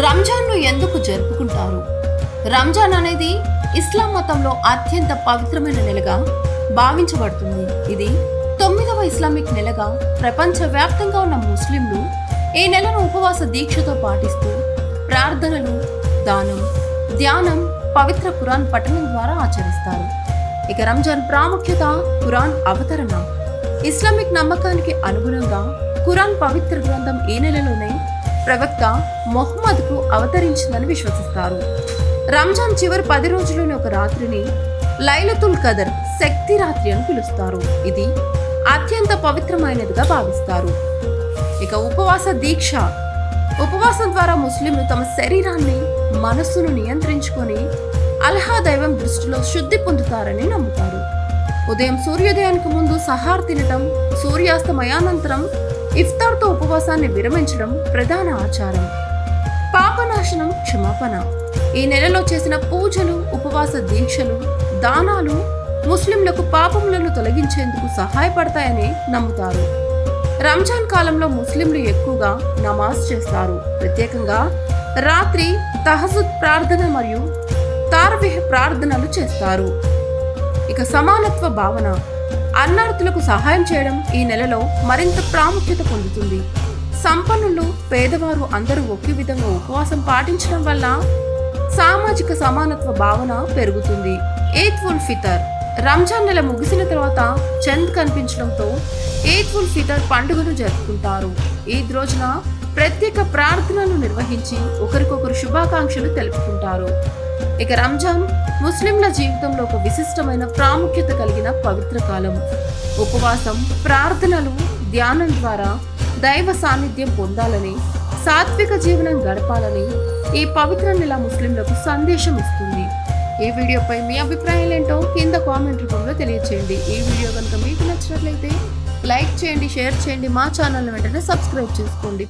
రంజాన్ను ఎందుకు జరుపుకుంటారు? రంజాన్ అనేది ఇస్లాం మతంలో అత్యంత పవిత్రమైన నెలగా భావించబడుతుంది. ఇది తొమ్మిదవ ఇస్లామిక్ నెలగా ప్రపంచవ్యాప్తంగా ఉన్న ముస్లింలు ఈ నెలను ఉపవాస దీక్షతో పాటిస్తూ ప్రార్థనలు దానం ధ్యానం పవిత్ర కురాన్ పఠనం ద్వారా ఆచరిస్తారు. ఇక రంజాన్ ప్రాముఖ్యత కురాన్ అవతరణ. ఇస్లామిక్ నమ్మకానికి అనుగుణంగా కురాన్ పవిత్ర గ్రంథం ఈ నెలలోనే ప్రవక్త మొహమ్మద్కు అవతరించిందని విశ్వసిస్తారు. రంజాన్ చివరి పది రోజుల్లోని ఒక రాత్రిని లైలతుల్ కదర్ శక్తి రాత్రి అని పిలుస్తారు. ఇది అత్యంత పవిత్రమైనదిగా భావిస్తారు. ఇక ఉపవాస దీక్ష ఉపవాసం ద్వారా ముస్లింలు తమ శరీరాన్ని మనస్సును నియంత్రించుకొని అల్హా దైవం దృష్టిలో శుద్ధి పొందుతారని నమ్ముతారు. ఉదయం సూర్యోదయానికి ముందు సహార్ తినటం సూర్యాస్తమయానంతరం ఇఫ్తార్తో ఉపవాసాన్ని విరమించడం ప్రధాన ఆచారం. పాపనాశనం క్షమాపణ. ఈ నెలలో చేసిన పూజలు ఉపవాస దీక్షలు దానాలు ముస్లింలకు పాపములను తొలగించేందుకు సహాయపడతాయని నమ్ముతారు. రంజాన్ కాలంలో ముస్లింలు ఎక్కువగా నమాజ్ చేస్తారు. ప్రత్యేకంగా రాత్రి తహజుద్ ప్రార్థన మరియు తార్విహ్ ప్రార్థనలు చేస్తారు. ఇక సమానత్వ భావన. అన్నార్థులకు సహాయం చేయడం ఈ నెలలో మరింత ప్రాముఖ్యత పొందుతుంది. సంపన్నులు పేదవారు అందరూ ఒకే విధంగా ఉపవాసం పాటించడం వల్ల సామాజిక సమానత్వ భావన పెరుగుతుంది. ఈద్ ఉల్ ఫితర్ రంజాన్ నెల ముగిసిన తర్వాత చంద్ కనిపించడంతో ఈద్ ఉల్ ఫితర్ పండుగను జరుపుకుంటారు. ఈద్ రోజున ప్రత్యేక ప్రార్థన నిర్వహించి ఒకరికొకరు శుభాకాంక్షలు తెలుపుకుంటారు ఇక రంజాన్ ముస్లింల జీవితంలో ఒక విశిష్టమైన ప్రాముఖ్యత కలిగిన పవిత్ర కాలం. ఉపవాసం ప్రార్థనలు ధ్యానం ద్వారా దైవ సాన్నిధ్యం పొందాలని సాత్విక జీవనం గడపాలని ఈ పవిత్ర నెల ముస్లింలకు సందేశం ఇస్తుంది. ఈ వీడియోపై మీ అభిప్రాయాలు ఏంటో కింద కామెంట్ రూపంలో తెలియచేయండి. ఈ వీడియో కనుక మీకు నచ్చినట్లయితే లైక్ చేయండి షేర్ చేయండి మా ఛానల్ వెంటనే సబ్స్క్రైబ్ చేసుకోండి.